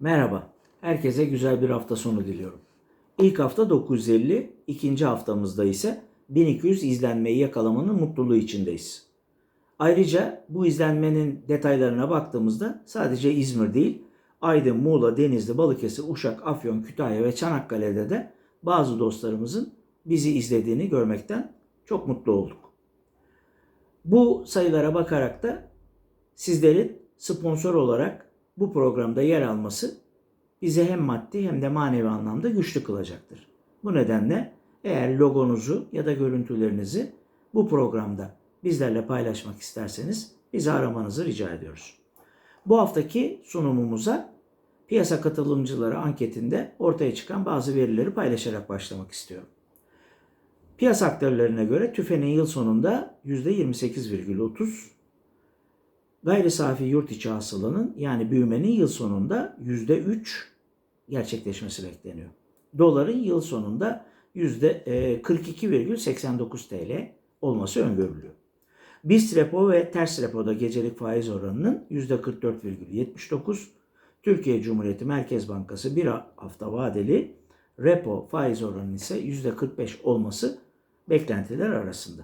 Merhaba, herkese güzel bir hafta sonu diliyorum. İlk hafta 950, ikinci haftamızda ise 1200 izlenmeyi yakalamanın mutluluğu içindeyiz. Ayrıca bu izlenmenin detaylarına baktığımızda sadece İzmir değil, Aydın, Muğla, Denizli, Balıkesir, Uşak, Afyon, Kütahya ve Çanakkale'de de bazı dostlarımızın bizi izlediğini görmekten çok mutlu olduk. Bu sayılara bakarak da sizlerin sponsor olarak bu programda yer alması bizi hem maddi hem de manevi anlamda güçlü kılacaktır. Bu nedenle eğer logonuzu ya da görüntülerinizi bu programda bizlerle paylaşmak isterseniz bizi aramanızı rica ediyoruz. Bu haftaki sunumumuza piyasa katılımcıları anketinde ortaya çıkan bazı verileri paylaşarak başlamak istiyorum. Piyasa aktörlerine göre TÜFE'nin yıl sonunda %28,30, gayri safi yurt içi hasılanın yani büyümenin yıl sonunda %3 gerçekleşmesi bekleniyor. Doların yıl sonunda %42,89 TL olması öngörülüyor. BIST repo ve ters repoda gecelik faiz oranının %44,79, Türkiye Cumhuriyeti Merkez Bankası bir hafta vadeli repo faiz oranının ise %45 olması beklentiler arasında.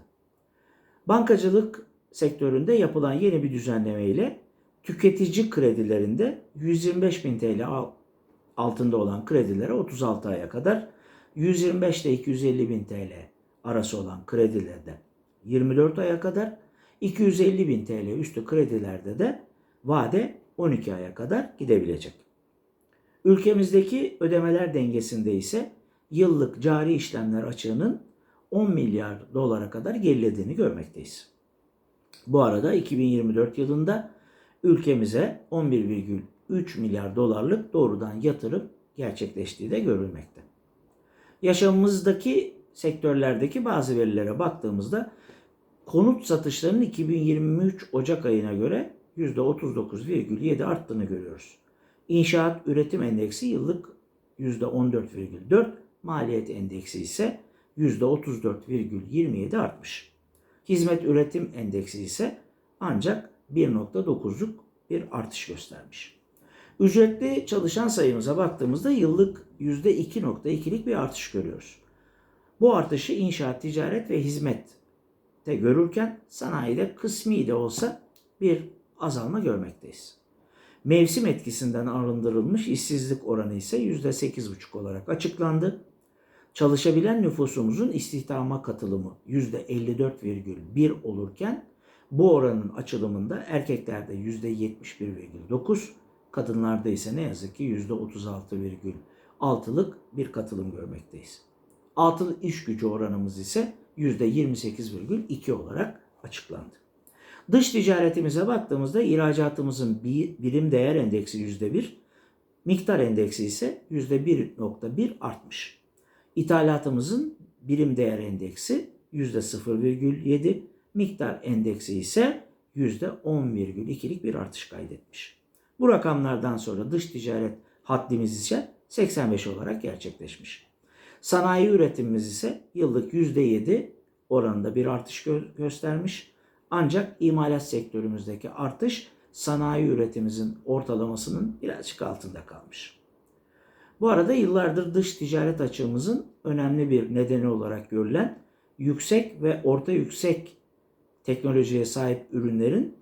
Bankacılık sektöründe yapılan yeni bir düzenleme ile tüketici kredilerinde 125 bin TL altında olan kredilere 36 aya kadar, 125 ile 250 bin TL arası olan kredilerde 24 aya kadar, 250 bin TL üstü kredilerde de vade 12 aya kadar gidebilecek. Ülkemizdeki ödemeler dengesinde ise yıllık cari işlemler açığının 10 milyar dolara kadar gerilediğini görmekteyiz. Bu arada 2024 yılında ülkemize 11,3 milyar dolarlık doğrudan yatırım gerçekleştiği de görülmekte. Yaşamımızdaki sektörlerdeki bazı verilere baktığımızda konut satışlarının 2023 Ocak ayına göre %39,7 arttığını görüyoruz. İnşaat üretim endeksi yıllık %14,4, maliyet endeksi ise %34,27 artmış. Hizmet üretim endeksi ise ancak 1.9'luk bir artış göstermiş. Ücretli çalışan sayımıza baktığımızda yıllık %2.2'lik bir artış görüyoruz. Bu artışı inşaat, ticaret ve hizmette görürken sanayide kısmi de olsa bir azalma görmekteyiz. Mevsim etkisinden arındırılmış işsizlik oranı ise %8,5 olarak açıklandı. Çalışabilen nüfusumuzun istihdama katılımı %54,1 olurken bu oranın açılımında erkeklerde %71,9, kadınlarda ise ne yazık ki %36,6'lık bir katılım görmekteyiz. Atıl iş gücü oranımız ise %28,2 olarak açıklandı. Dış ticaretimize baktığımızda ihracatımızın birim değer endeksi %1, miktar endeksi ise %1.1 artmış. İthalatımızın birim değer endeksi %0,7, miktar endeksi ise %10,2'lik bir artış kaydetmiş. Bu rakamlardan sonra dış ticaret haddimiz ise 85 olarak gerçekleşmiş. Sanayi üretimimiz ise yıllık %7 oranında bir artış gö- göstermiş. Ancak imalat sektörümüzdeki artış sanayi üretimimizin ortalamasının birazcık altında kalmış. Bu arada yıllardır dış ticaret açığımızın önemli bir nedeni olarak görülen yüksek ve orta yüksek teknolojiye sahip ürünlerin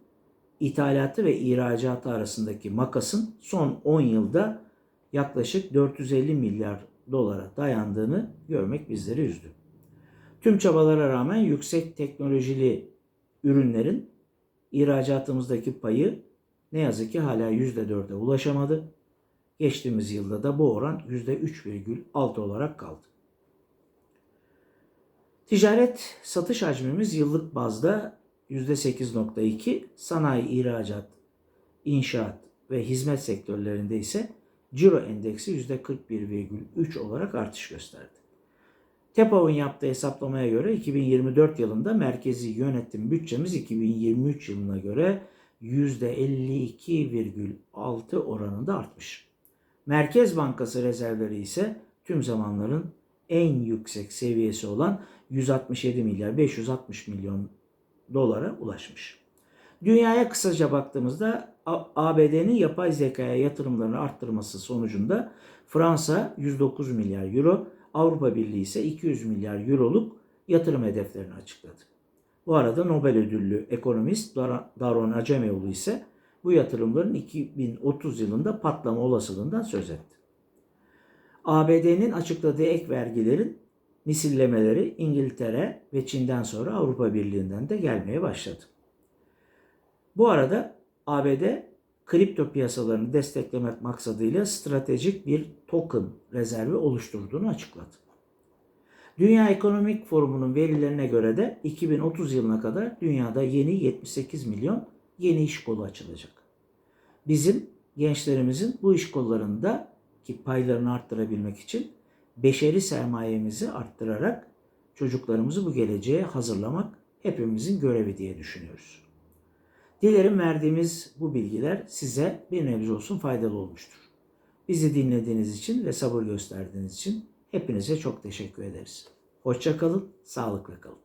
ithalatı ve ihracatı arasındaki makasın son 10 yılda yaklaşık 450 milyar dolara dayandığını görmek bizleri üzdü. Tüm çabalara rağmen yüksek teknolojili ürünlerin ihracatımızdaki payı ne yazık ki hala %4'e ulaşamadı. Geçtiğimiz yılda da bu oran %3,6 olarak kaldı. Ticaret satış hacmimiz yıllık bazda %8.2, sanayi, ihracat, inşaat ve hizmet sektörlerinde ise ciro endeksi %41,3 olarak artış gösterdi. TEPAV'ın yaptığı hesaplamaya göre 2024 yılında merkezi yönetim bütçemiz 2023 yılına göre %52,6 oranında artmış. Merkez Bankası rezervleri ise tüm zamanların en yüksek seviyesi olan 167 milyar 560 milyon dolara ulaşmış. Dünyaya kısaca baktığımızda ABD'nin yapay zekaya yatırımlarını arttırması sonucunda Fransa 109 milyar euro, Avrupa Birliği ise 200 milyar euroluk yatırım hedeflerini açıkladı. Bu arada Nobel ödüllü ekonomist Dar- Daron Acemoğlu ise bu yatırımların 2030 yılında patlama olasılığından söz etti. ABD'nin açıkladığı ek vergilerin misillemeleri İngiltere ve Çin'den sonra Avrupa Birliği'nden de gelmeye başladı. Bu arada ABD kripto piyasalarını desteklemek maksadıyla stratejik bir token rezervi oluşturduğunu açıkladı. Dünya Ekonomik Forumu'nun verilerine göre de 2030 yılına kadar dünyada yeni 78 milyon yeni iş kolu açılacak. Bizim gençlerimizin bu iş kollarında ki paylarını arttırabilmek için beşeri sermayemizi arttırarak çocuklarımızı bu geleceğe hazırlamak hepimizin görevi diye düşünüyoruz. Dilerim verdiğimiz bu bilgiler size bir nebze olsun faydalı olmuştur. Bizi dinlediğiniz için ve sabır gösterdiğiniz için hepinize çok teşekkür ederiz. Hoşça kalın, sağlıkla kalın.